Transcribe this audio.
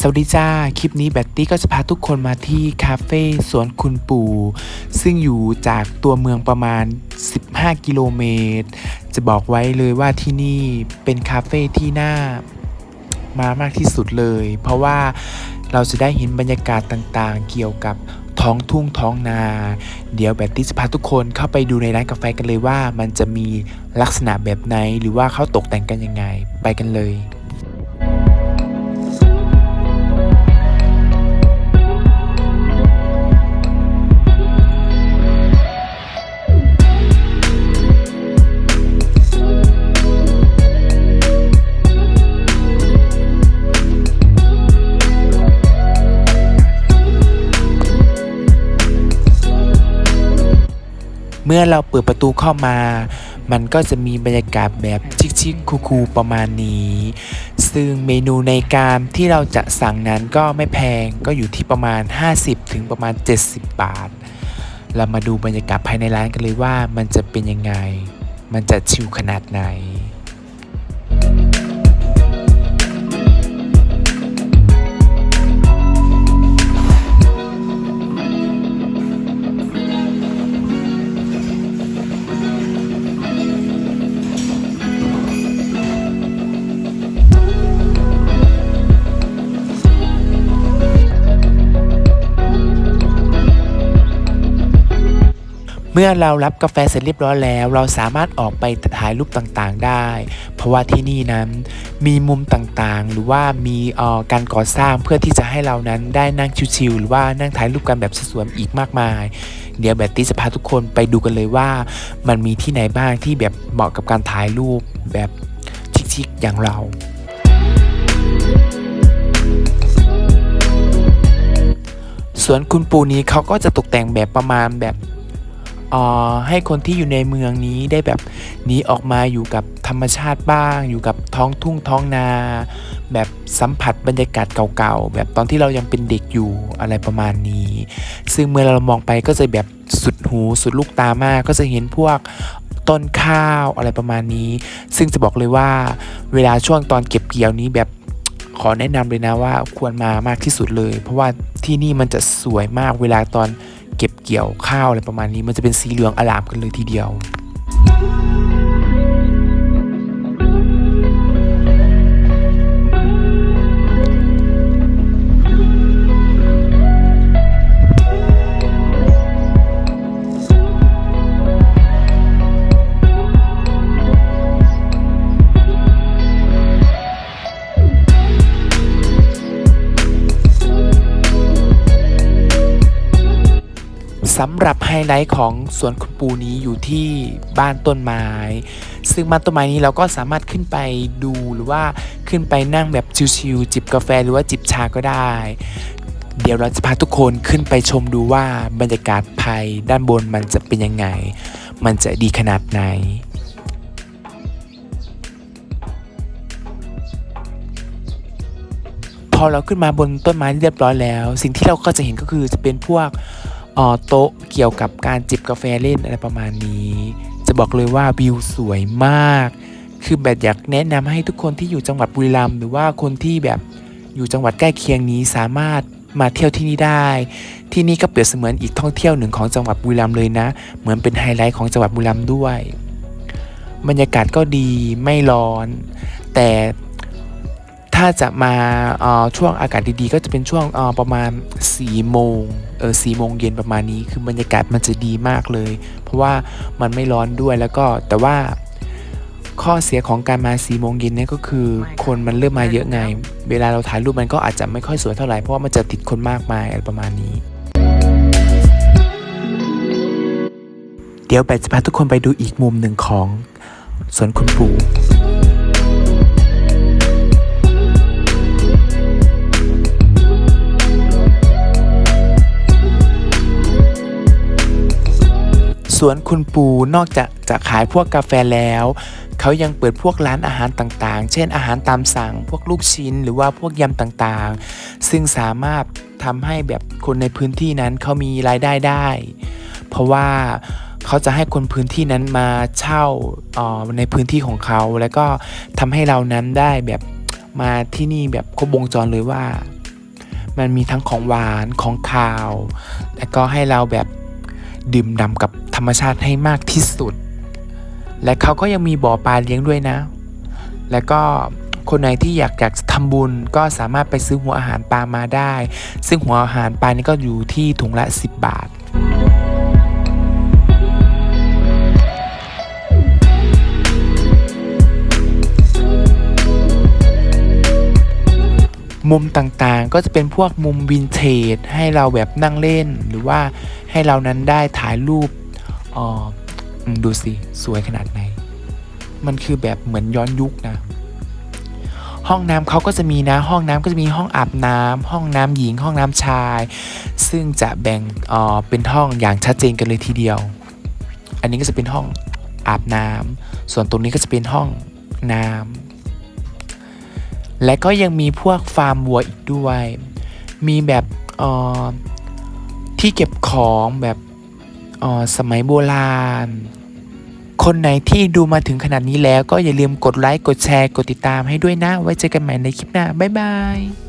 สวัสดีจ้า คลิปนี้แบตตี้ก็จะพาทุกคนมาที่คาเฟ่สวนคุณปู่ ซึ่งอยู่จากตัวเมืองประมาณ 15 กิโลเมตร จะบอกไว้เลยว่าที่นี่เป็นคาเฟ่ที่น่ามามากที่สุดเลย เพราะว่าเราจะได้เห็นบรรยากาศต่างๆ เกี่ยวกับท้องทุ่งท้องนา เดี๋ยวแบตตี้จะพาทุกคนเข้าไปดูในร้านกาแฟกันเลยว่ามันจะมีลักษณะแบบไหนหรือว่าเขาตกแต่งกันยังไง ไปกันเลย เมื่อเราเปิดประตูเข้ามา มันก็จะมีบรรยากาศแบบชิคๆคูลๆประมาณนี้ ซึ่งเมนูในการที่เราจะสั่งนั้นก็ไม่แพงก็อยู่ที่ประมาณ 50 ถึงประมาณ 70 บาท เรามาดูบรรยากาศภายในร้านกันเลยว่ามันจะเป็นยังไง มันจะชิลขนาดไหน เมื่อเรารับกาแฟเสร็จเรียบร้อยแล้ว เราสามารถออกไปถ่ายรูปต่างๆได้ เพราะว่าที่นี่นั้นมีมุมต่างๆ หรือว่ามีออการก่อสร้างเพื่อที่จะให้เรานั้นได้นั่งชิลๆหรือว่านั่งถ่ายรูปกันแบบสวยๆอีกมากมาย เดี๋ยวแบตตี้จะพาทุกคนไปดูกันเลยว่า มันมีที่ไหนบ้างที่แบบเหมาะกับการถ่ายรูปแบบชิคๆอย่างเราสวนคุณปูนี้เขาก็จะตกแต่งแบบประมาณแบบ ให้คนที่อยู่ในเมืองนี้ได้แบบหนีออกมาอยู่กับธรรมชาติบ้าง อยู่กับท้องทุ่งท้องนา แบบสัมผัสบรรยากาศเก่าๆ แบบตอนที่เรายังเป็นเด็กอยู่อะไรประมาณนี้ ซึ่งเมื่อเรามองไปก็จะแบบสุดหูสุดลูกตามากก็จะเห็นพวกต้นข้าวอะไรประมาณนี้ ซึ่งจะบอกเลยว่าเวลาช่วงตอนเก็บเกี่ยวนี้แบบขอแนะนำเลยนะว่าควรมามากที่สุดเลย เพราะว่าที่นี่มันจะสวยมากเวลาตอน เก็บเกี่ยวข้าวอะไรประมาณนี้ มันจะเป็นสีเหลืองอลามกันเลยทีเดียว สำหรับไฮไลท์ของสวนคุณปูนี้อยู่ที่บ้านต้นไม้ ซึ่งบ้านต้นไม้นี้เราก็สามารถขึ้นไปดูหรือว่าขึ้นไปนั่งแบบชิลๆจิบกาแฟหรือว่าจิบชาก็ได้ เดี๋ยวเราจะพาทุกคนขึ้นไปชมดูว่าบรรยากาศภายด้านบนมันจะเป็นยังไง มันจะดีขนาดไหนพอเราขึ้นมาบนต้นไม้เรียบร้อยแล้ว สิ่งที่เราก็จะเห็นก็คือจะเป็นพวก โต๊ะเกี่ยวกับการจิบกาแฟเล่นอะไรประมาณนี้ จะบอกเลยว่าวิวสวยมาก คือแบบอยากแนะนำให้ทุกคนที่อยู่จังหวัดบุรีรัมย์หรือว่าคนที่แบบอยู่จังหวัดใกล้เคียงนี้สามารถมาเที่ยวที่นี่ได้ ที่นี่ก็เปรียบเสมือนอีกท่องเที่ยวหนึ่งของจังหวัดบุรีรัมย์เลยนะ เหมือนเป็นไฮไลท์ของจังหวัดบุรีรัมย์ด้วย บรรยากาศก็ดีไม่ร้อน แต่ ถ้าจะมาช่วงอากาศดีๆ ก็จะเป็นช่วงประมาณ4โมงเออ4โมงเย็นประมาณนี้ คือบรรยากาศมันจะดีมากเลย เพราะว่ามันไม่ร้อนด้วยแล้วก็แต่ว่าข้อเสียของการมา4โมงเย็นเนี่ยก็คือคนมันเริ่มมาเยอะไง เวลาเราถ่ายรูปมันก็อาจจะไม่ค่อยสวยเท่าไหร่เพราะว่ามันจะติดคนมากมายอะไรประมาณนี้ เดี๋ยวแบทจะพาทุกคนไปดูอีกมุมหนึ่งของสวนคุณปู่ สวนคุณปูนอกจากจะขายพวกกาแฟแล้ว เขายังเปิดพวกร้านอาหารต่างๆ เช่นอาหารตามสั่ง พวกลูกชิ้นหรือว่าพวกยำต่างๆ ซึ่งสามารถทำให้แบบคนในพื้นที่นั้นเขามีรายได้ได้ เพราะว่าเขาจะให้คนพื้นที่นั้นมาเช่าออในพื้นที่ของเขา แล้วก็ทำให้เรานั้นได้แบบมาที่นี่แบบครบวงจรเลยว่า มันมีทั้งของหวานของคาว และก็ให้เราแบบดื่มด่ำกับ ธรรมชาติให้มากที่สุด และเขาก็ยังมีบ่อปลาเลี้ยงด้วยนะ แล้วก็คนไหนที่อยากอยากทำบุญก็สามารถไปซื้อหัวอาหารปลามาได้ ซึ่งหัวอาหารปลานี่ก็อยู่ที่ถุงละ 10 บาทมุมต่างๆ ก็จะเป็นพวกมุมวินเทจให้เราแบบนั่งเล่น หรือว่าให้เรานั้นได้ถ่ายรูป ออดูสิ สวยขนาดไหน มันคือแบบเหมือนย้อนยุคนะ ห้องน้ำเขาก็จะมีนะ ห้องน้ำก็จะมีห้องอาบน้ำห้องน้ำหญิง ห้องน้ำชาย ซึ่งจะแบ่งเอ่อเป็นห้องอย่างชัดเจนกันเลยทีเดียว อันนี้ก็จะเป็นห้องอาบน้ำส่วนตรงนี้ก็จะเป็นห้องน้ำและก็ยังมีพวกฟาร์มวัวอีกด้วย มีแบบอ่อที่เก็บของแบบ สมัยโบราณ คนไหนที่ดูมาถึงขนาดนี้แล้วก็อย่าลืมกดไลค์ กดแชร์ กดติดตามให้ด้วยนะ ไว้เจอกันใหม่ในคลิปหน้า บ๊ายบาย